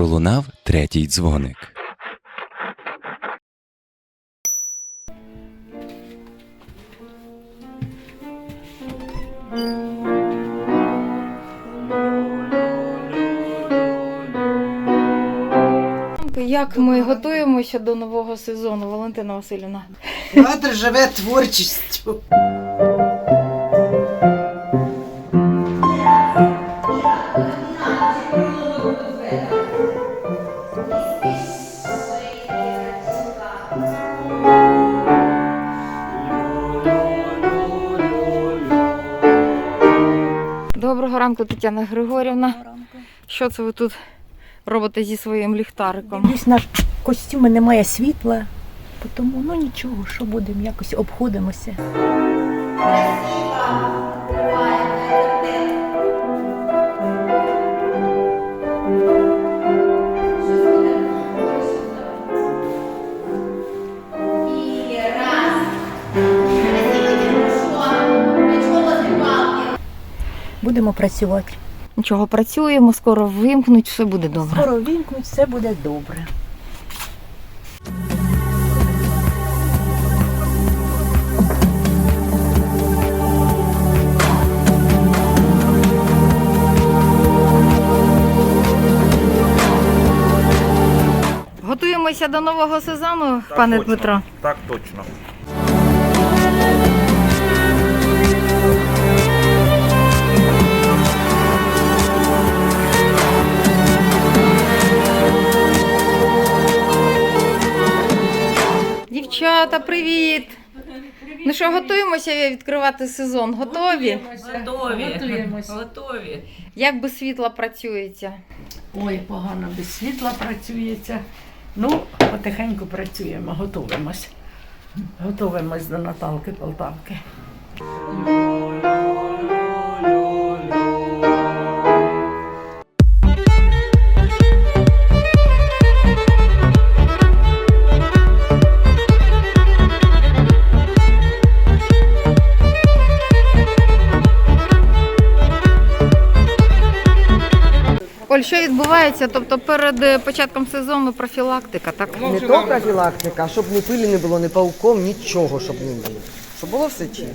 пролунав третій дзвоник. Як ми готуємося до нового сезону, Валентина Васильівна? Театр живе творчістю. Ранку, Тетяна Григорівна. Що це ви тут робите зі своїм ліхтариком? Десь наш костюми немає світла, тому ну нічого, що будемо, якось обходимося. Будемо працювати. Нічого, працюємо, скоро вимкнуть, все буде добре. Скоро вімкнуть, все буде добре. Готуємося до нового сезону, пане точно. Дмитро. Так точно. Дівчата, привіт! Ну що, готуємося відкривати сезон? Готові? Готові. Готові. Як без світла працюється? Ой, погано без світла працюється. Ну, потихеньку працюємо, готуємось. Готуємось до Наталки Полтавки. Оль, що відбувається? Тобто перед е, початком сезону профілактика, так? Не то профілактика, щоб ні пилі не було, ні пауком, нічого, щоб не було. Щоб було все чисто.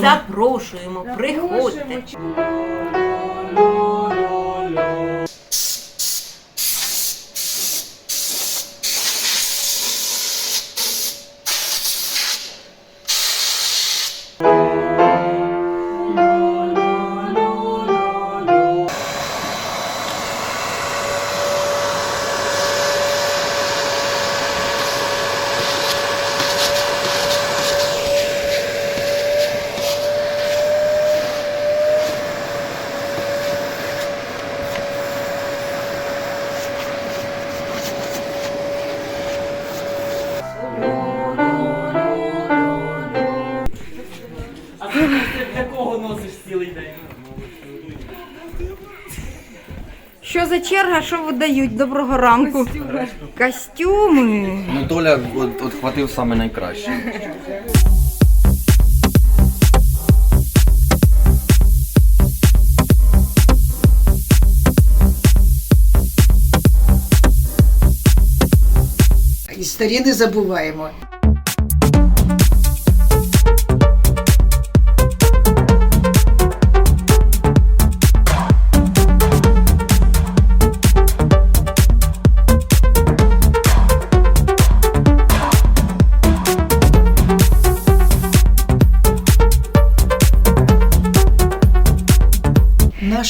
Запрошуємо, приходьте. Що за черга, що видають? Доброго ранку. Костюми. Ну, Толя от, от хватив саме найкраще. І старі не забуваємо.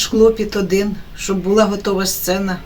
Наш клопіт один, щоб була готова сцена.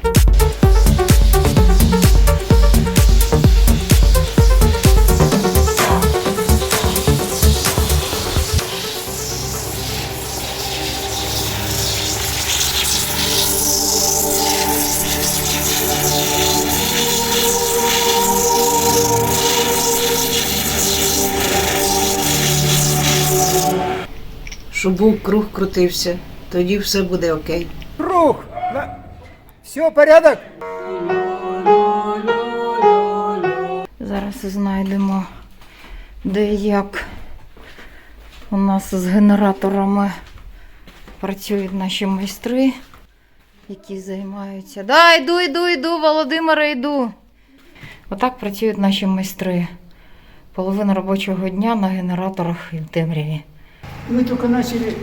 Щоб був круг крутився, тоді все буде окей. Круг! Все, порядок? Зараз знайдемо, де і як у нас з генераторами працюють наші майстри, які займаються. Да, йду, йду, йду, Володимире, йду. Отак працюють наші майстри. Половина робочого дня на генераторах і в темряві. Мы только начали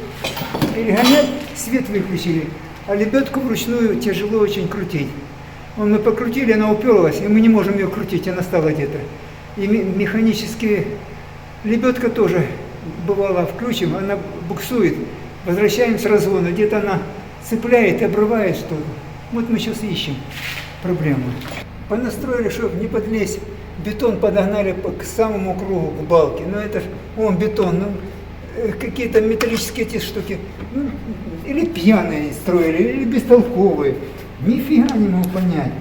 перегонять, свет выключили, а лебедку вручную тяжело очень крутить. Вон мы покрутили, она уперлась, и мы не можем ее крутить, она стала где-то. И ме- механически лебедка тоже бывало включим, она буксует, возвращаем с разгона, где-то она цепляет обрывает что-то. Вот мы сейчас ищем проблему. Понастроили, чтобы не подлезть, бетон подогнали по- к самому кругу, к балке. Но это ж, он бетон, ну, какие-то металлические эти штуки. Ну, или пьяные строили, или бестолковые. Нифига не могу понять.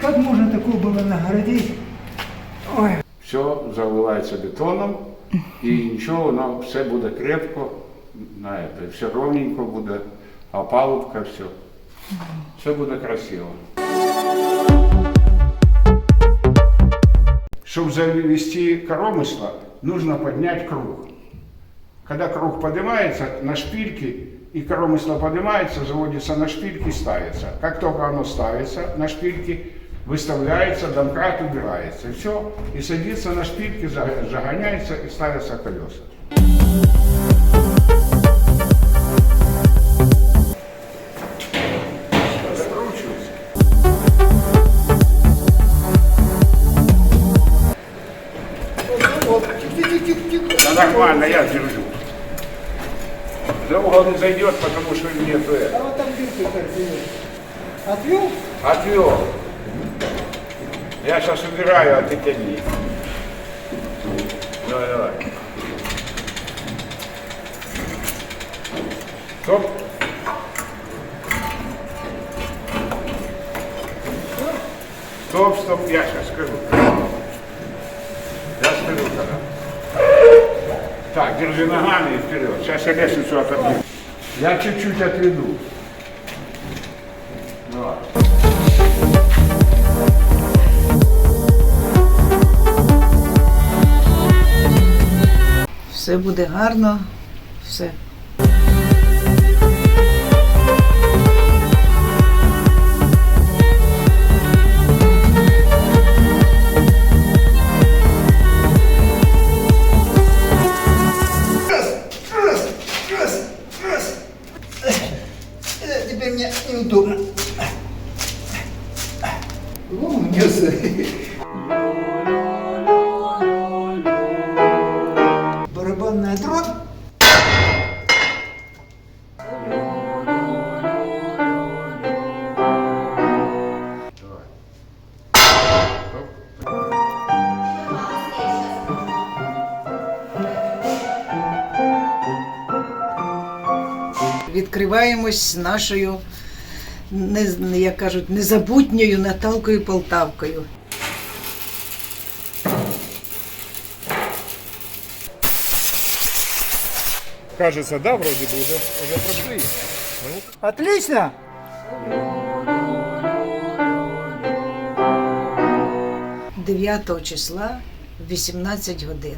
Как можно такое было наградить? Ой, все заливається бетоном, і нічого, воно все буде крепко, на это, все ровненько буде, опалубка, все. Все буде красиво. Чтобы завести коромысла, нужно поднять круг. Когда круг поднимается на шпильки, и коромысло поднимается, заводится на шпильки, ставится. Как только оно ставится на шпильки, выставляется, домкрат убирается. И все, и садится на шпильки, за- загоняется и ставятся колеса. Да нормально, я держу. За угол не зайдет, потому что этого. а вот там дырку так сделал. Отвел? Отвел. Я сейчас убираю, а ты тяни. Давай, давай. Стоп. Стоп, стоп, я сейчас скажу. Так, держи ногами и вперед. Сейчас я лестницу отобью. Я чуть-чуть отведу. Давай. Все буде гарно, все. Відкриваємось з нашою, не, як кажуть, незабутньою Наталкою Полтавкою. Кажется, да, вроде бы уже, уже прошли. Отлично. – 9 числа в 18 годин.